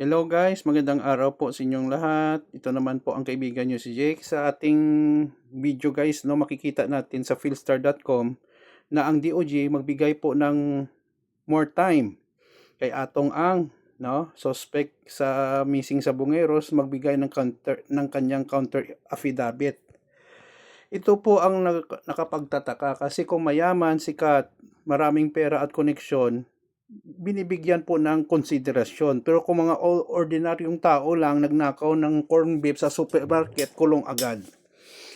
Hello guys, magandang araw po sa inyong lahat. Ito naman po ang kaibigan nyo si Jake. Sa ating video guys, no, makikita natin sa philstar.com na ang DOJ magbigay po ng more time kay Atong Ang, no, suspect sa missing sa Bungeros, magbigay ng counter ng kanyang counter affidavit. Ito po ang nak- nakapagtataka kasi kung mayaman, sikat, maraming pera at koneksyon, binibigyan po ng konsiderasyon. Pero kung mga ordinaryong tao lang nagnakaw ng corn beef sa supermarket, kulong agad.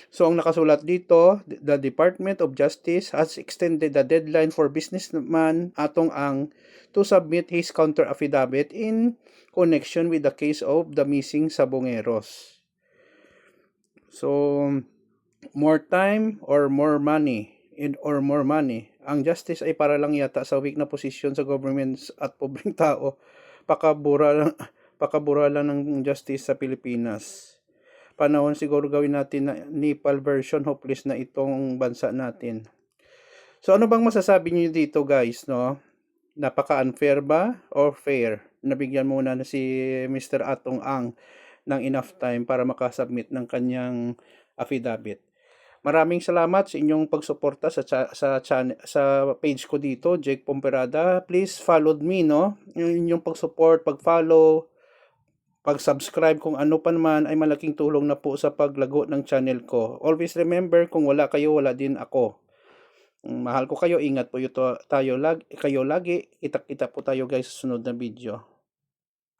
So ang nakasulat dito, the Department of Justice has extended the deadline for businessman Atong Ang to submit his counter affidavit in connection with the case of the missing Sabongeros. So, more time or more money in or more money. Ang justice ay para lang yata sa weak na posisyon sa government at pobreng tao. Pakabura lang, pakabura lang ng justice sa Pilipinas. Panahon siguro gawin natin na Nepal version hopeless na itong bansa natin. So ano bang masasabi niyo dito guys, no? Napaka-unfair ba or fair? Nabigyan muna na si Mr. Atong Ang ng enough time para makasubmit ng kanyang affidavit. Maraming salamat sa inyong pagsuporta sa cha- sa chan- sa page ko dito, Jake Pomperada. Please follow me, no? Yung inyong pag-support, pag-follow, pag-subscribe kung ano pa naman ay malaking tulong na po sa paglago ng channel ko. Always remember, kung wala kayo, wala din ako. Mm, Mahal ko kayo, ingat po ito tayo lag kayo lagi. Kita-kita po tayo guys sa sunod na video.